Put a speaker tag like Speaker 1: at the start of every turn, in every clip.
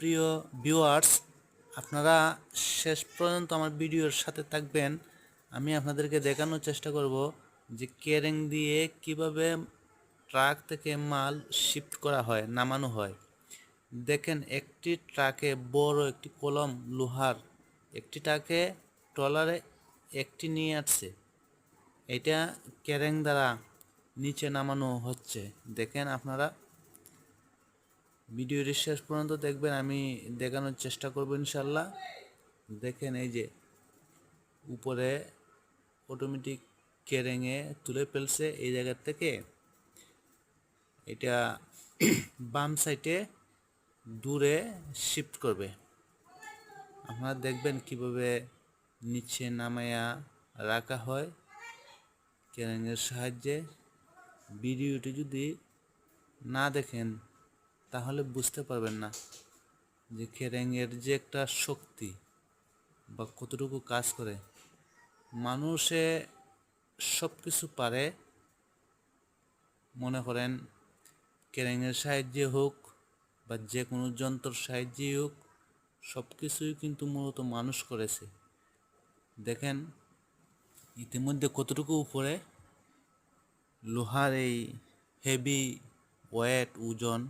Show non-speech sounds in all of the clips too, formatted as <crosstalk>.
Speaker 1: প্রিয় ভিউয়ার্স, আপনারা শেষ পর্যন্ত আমার ভিডিওর সাথে থাকবেন। আমি আপনাদেরকে দেখানোর চেষ্টা করব যে কেরেং দিয়ে কীভাবে ট্রাক থেকে মাল শিফট করা হয়, নামানো হয়। দেখেন, একটি ট্রাকে বড় একটি কলম লোহার, একটি ট্রাকে ট্রলারে একটি নিয়ে আসছে। এটা কেরেং দ্বারা নিচে নামানো হচ্ছে। দেখেন, আপনারা ভিডিওটি শেষ পর্যন্ত দেখবেন, আমি দেখানোর চেষ্টা করব ইনশাল্লাহ। দেখেন এই যে, উপরে অটোমেটিক কেরেঙে তুলে ফেলছে এই জায়গার থেকে। এটা <clears throat> বাম সাইডে দূরে শিফট করবে। আপনারা দেখবেন কীভাবে নিচে নামায়া রাখা হয় কেরেঙের সাহায্যে। ভিডিওটি যদি না দেখেন তাহলে বুঝতে পারবেন না যে কেরেঙের যে একটা শক্তি বা কতটুকু কাজ করে, মানুষে সব কিছু পারে, মনে করেন কেরেঙের সাহায্যে হোক বা যে কোনো যন্ত্র সাহায্যেই হোক সব কিছুই কিন্তু মূলত মানুষ করেছে। দেখেন ইতিমধ্যে কতটুকু উপরে লোহার এই হেভি ওয়েট ওজন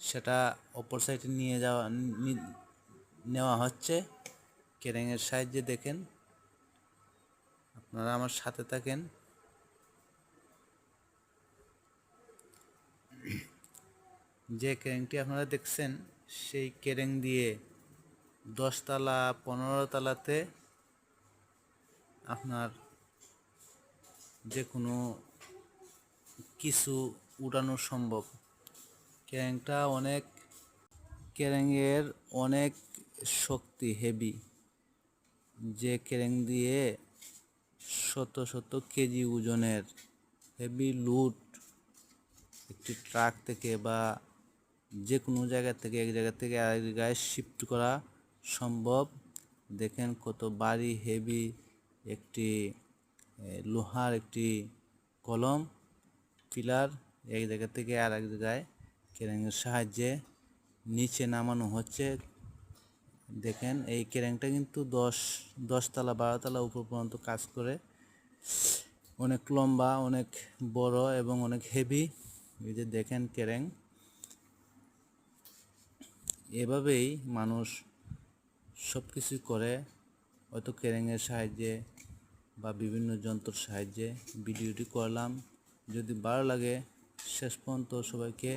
Speaker 1: সেটা অপর সাইডে নিয়ে যাওয়া নেওয়া হচ্ছে। কেরেঙের সাহায্যে দেখেন। আপনারা আমার সাথে থাকেন। যে কেরেংটি আপনারা দেখছেন, সেই কেরেং দিয়ে দশতলা পনেরো তলাতে আপনার যে কোনো কিছু উড়ানো সম্ভব। কেরেংটা অনেক ক্যারেংয়ের অনেক শক্তি হেভি যে ক্যারেং দিয়ে শত শত কেজি ওজনের হেভি লুট একটি ট্রাক থেকে বা যে কোনো জায়গা থেকে, এক জায়গা থেকে আরেক জায়গায় শিফট করা সম্ভব। দেখেন কত বাড়ি হেভি একটি লোহার একটি কলম পিলার এক জায়গা থেকে আর এক জায়গায় কেরেঙের সাহায্যে নিচে নামানো হচ্ছে। দেখেন, এই কেরেংটা কিন্তু দশ, দশতলা, বারোতলা উপর পর্যন্ত কাজ করে। অনেক লম্বা, অনেক বড় এবং অনেক হেভি এই যে দেখেন কেরেং। এভাবেই মানুষ সব কিছুই করে, হয়তো কেরেঙের সাহায্যে বা বিভিন্ন যন্ত্রের সাহায্যে ভিডিওটি করলাম। যদি ভালো লাগে, শেষ পর্যন্ত সবাইকে